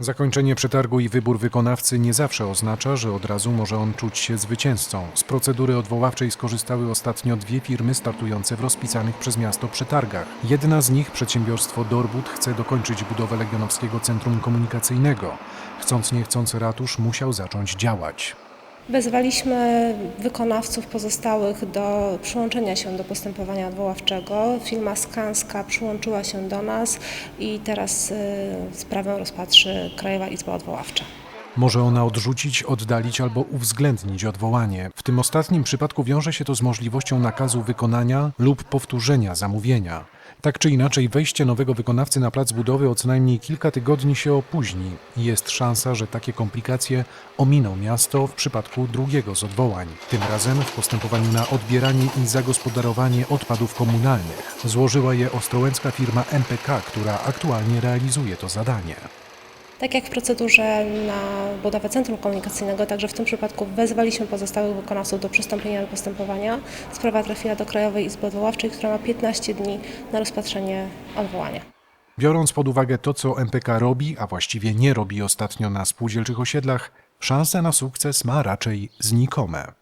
Zakończenie przetargu i wybór wykonawcy nie zawsze oznacza, że od razu może on czuć się zwycięzcą. Z procedury odwoławczej skorzystały ostatnio dwie firmy startujące w rozpisanych przez miasto przetargach. Jedna z nich, przedsiębiorstwo Dorbut, chce dokończyć budowę Legionowskiego Centrum Komunikacyjnego. Chcąc nie chcąc, ratusz musiał zacząć działać. Wezwaliśmy wykonawców pozostałych do przyłączenia się do postępowania odwoławczego. Firma Skanska przyłączyła się do nas i teraz y, sprawę rozpatrzy Krajowa Izba Odwoławcza. Może ona odrzucić, oddalić albo uwzględnić odwołanie. W tym ostatnim przypadku wiąże się to z możliwością nakazu wykonania lub powtórzenia zamówienia. Tak czy inaczej, wejście nowego wykonawcy na plac budowy o co najmniej kilka tygodni się opóźni i jest szansa, że takie komplikacje ominą miasto w przypadku drugiego z odwołań. Tym razem w postępowaniu na odbieranie i zagospodarowanie odpadów komunalnych. Złożyła je ostrołęcka firma MPK, która aktualnie realizuje to zadanie. Tak jak w procedurze na budowę centrum komunikacyjnego, także w tym przypadku wezwaliśmy pozostałych wykonawców do przystąpienia do postępowania. Sprawa trafiła do Krajowej Izby Odwoławczej, która ma 15 dni na rozpatrzenie odwołania. Biorąc pod uwagę to, co MPK robi, a właściwie nie robi ostatnio na spółdzielczych osiedlach, szanse na sukces ma raczej znikome.